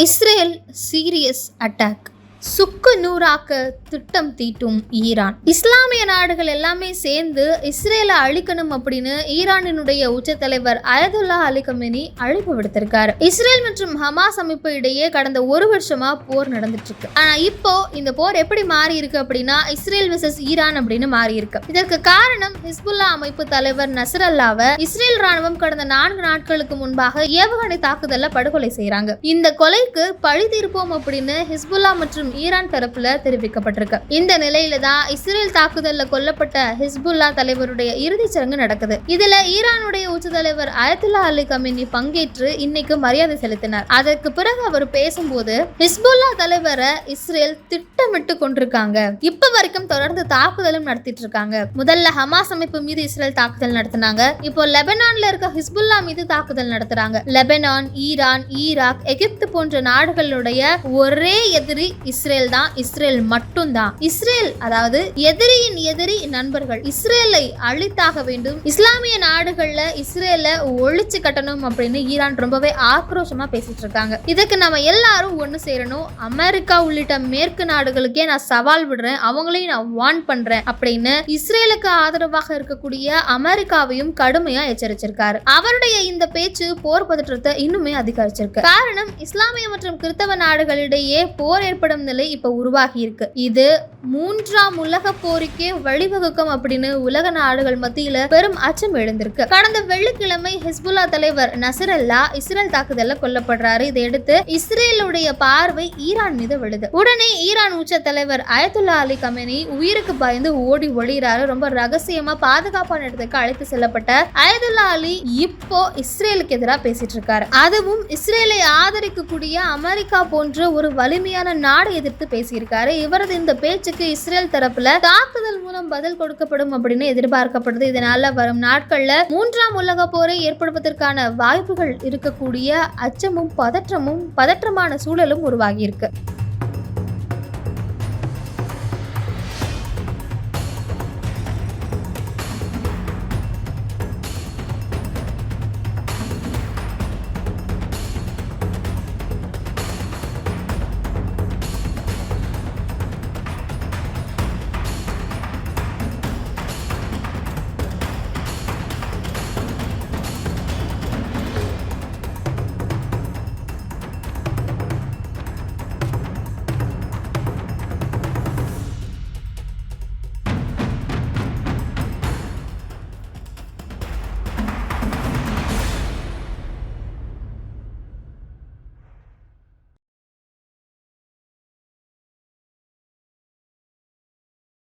Israel serious attack. சுக்கு நூறாக்க திட்டம் தீட்டும் Iran. இஸ்லாமிய நாடுகள் எல்லாமே சேர்ந்து இஸ்ரேலை அழிக்கணும் அப்படின்னு ஈரானினுடைய உச்ச தலைவர் அயதுல்லா அலி கமினி அழைப்பு விடுத்திருக்காரு. இஸ்ரேல் மற்றும் ஹமாஸ் அமைப்பு இடையே கடந்த ஒரு வருஷமா போர் நடந்துட்டு இருக்கு ஆனா இப்போ இந்த போர் எப்படி மாறி இருக்கு அப்படின்னா இஸ்ரேல் விசஸ் ஈரான் அப்படின்னு மாறி இருக்கு இதற்கு காரணம் ஹிஸ்புல்லா அமைப்பு தலைவர் நசரல்லாவை இஸ்ரேல் ராணுவம் கடந்த நான்கு நாட்களுக்கு முன்பாக ஏவுகணை தாக்குதல்ல படுகொலை செய்யறாங்க இந்த கொலைக்கு பழி தீர்ப்போம் அப்படின்னு ஹிஸ்புல்லா மற்றும் ஈரான் தரப்புல தெரிவிக்கப்பட்டிருக்கு. இந்த நிலையில தான் இஸ்ரேல் தாக்குதல்ல கொல்லப்பட்ட ஹிஸ்புல்லா தலைவருடைய இறுதிச் சடங்கு நடக்குது. இதுல ஈரானுடைய உச்ச தலைவர் அயத்துல்லா அலி கமினி பங்கேற்று இன்னைக்கு மரியாதை செலுத்தினார். அதற்கு பிறகு அவர் பேசும்போது ஹிஸ்புல்லா தலைவரை இஸ்ரேல் திட்டமிட்டு கொண்டிருக்காங்க. இப்ப வரைக்கும் தொடர்ந்து தாக்குதலும் நடத்திட்டு இருக்காங்க. முதல்ல ஹமாஸ் அமைப்பு மீது இஸ்ரேல் தாக்குதல் நடத்தினாங்க. இப்போ லெபனான்ல இருக்க ஹிஸ்புல்லா மீது தாக்குதல் நடத்துறாங்க. லெபனான் ஈரான் ஈராக் எகிப்து போன்ற நாடுகளுடைய ஒரே எதிரி இஸ்ரேல் இஸ்ரேல் தான் இஸ்ரேல் மட்டும்தான் இஸ்ரேல் அதாவது எதிரியின் எதிரி நண்பர்கள் இஸ்ரேலை அழித்தாக வேண்டும். இஸ்லாமிய நாடுகள்ல இஸ்ரேல ஒழிச்சு கட்டணும் அப்படின்னு ஈரான் ரொம்பவே ஆக்ரோஷமா பேசிட்டு இருக்காங்க. இதுக்கு நம்ம எல்லாரும் ஒண்ணு சேரணும். அமெரிக்கா உள்ளிட்ட மேற்கு நாடுகளுக்கே நான் சவால் விடுறேன். அவங்களையும் நான் வார்ன் பண்றேன் அப்படின்னு இஸ்ரேலுக்கு ஆதரவாக இருக்கக்கூடிய அமெரிக்காவையும் கடுமையா எச்சரிச்சிருக்காரு. அவருடைய இந்த பேச்சு போர் பதற்றத்தை இன்னுமே அதிகரிச்சிருக்கு. காரணம் இஸ்லாமிய மற்றும் கிறிஸ்தவ நாடுகளிடையே போர் ஏற்படும் நிலை இப்போ உருவாகி இருக்கு. இது மூன்றாம் உலக போருக்கே வழிவகுக்கும் அப்படின்னு உலக நாடுகள் மத்தியில பெரும் அச்சம் எழுந்திருக்கு. கடந்த வெள்ளிக்கிழமை ஹிஸ்புல்லா தலைவர் நசரல்லா இஸ்ரேல் தாக்குதல்ல கொல்லப்படுறாரு. இதையடுத்து இஸ்ரேலுடைய பார்வை ஈரான் மீது விழுது. உடனே ஈரான் உச்ச தலைவர் அயத்துல்லா அலி கமேனி உயிருக்கு பயந்து ஓடி ஒளிகிறாரு ரொம்ப ரகசியமா பாதுகாப்பான இடத்துக்கு அழைத்து செல்லப்பட்ட அயதுல்லா அலி இப்போ இஸ்ரேலுக்கு எதிராக பேசிட்டு இருக்காரு. அதுவும் இஸ்ரேலை ஆதரிக்கக்கூடிய அமெரிக்கா போன்ற ஒரு வலிமையான நாடு எதிர்த்து பேசியிருக்காரு. இவரது இந்த பேச்சுக்கு இஸ்ரேல் தரப்புல தாக்குதல் மூலம் பதில் கொடுக்கப்படும் அப்படின்னு எதிர்பார்க்கப்படுது. இதனால வரும் நாட்கள்ல மூன்றாம் உலக போரை ஏற்படுவதற்கான வாய்ப்புகள் இருக்கக்கூடிய அச்சமும் பதற்றமும் பதற்றமான சூழலும் உருவாகியிருக்கு.